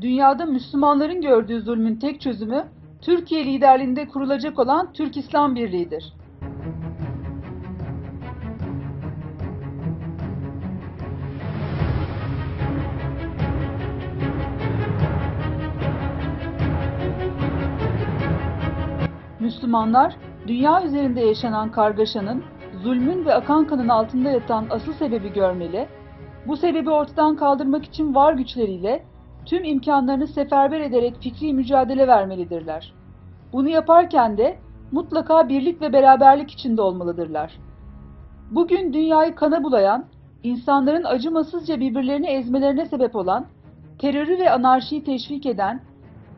dünyada Müslümanların gördüğü zulmün tek çözümü Türkiye liderliğinde kurulacak olan Türk İslam Birliği'dir. Müslümanlar, dünya üzerinde yaşanan kargaşanın, zulmün ve akan kanın altında yatan asıl sebebi görmeli, bu sebebi ortadan kaldırmak için var güçleriyle tüm imkanlarını seferber ederek fikri mücadele vermelidirler. Bunu yaparken de mutlaka birlik ve beraberlik içinde olmalıdırlar. Bugün dünyayı kana bulayan, insanların acımasızca birbirlerini ezmelerine sebep olan, terörü ve anarşiyi teşvik eden,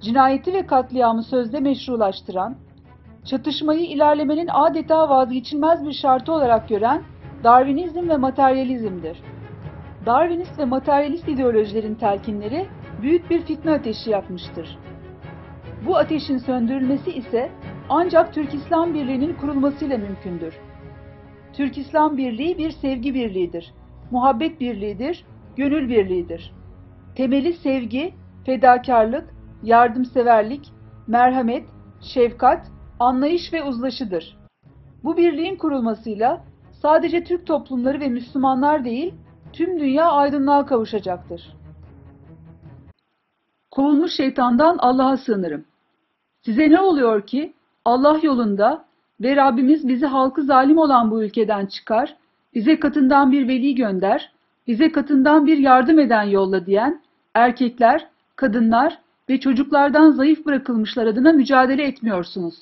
cinayeti ve katliamı sözde meşrulaştıran, çatışmayı ilerlemenin adeta vazgeçilmez bir şartı olarak gören Darwinizm ve materyalizmdir. Darwinist ve materyalist ideolojilerin telkinleri büyük bir fitne ateşi yakmıştır. Bu ateşin söndürülmesi ise ancak Türk İslam Birliği'nin kurulmasıyla mümkündür. Türk İslam Birliği bir sevgi birliğidir, muhabbet birliğidir, gönül birliğidir. Temeli sevgi, fedakarlık, yardımseverlik, merhamet, şefkat, anlayış ve uzlaşıdır. Bu birliğin kurulmasıyla sadece Türk toplumları ve Müslümanlar değil, tüm dünya aydınlığa kavuşacaktır. Kovulmuş şeytandan Allah'a sığınırım. Size ne oluyor ki Allah yolunda ve Rabbimiz bizi halkı zalim olan bu ülkeden çıkar, bize katından bir veli gönder, bize katından bir yardım eden yolla diyen erkekler, kadınlar ve çocuklardan zayıf bırakılmışlar adına mücadele etmiyorsunuz.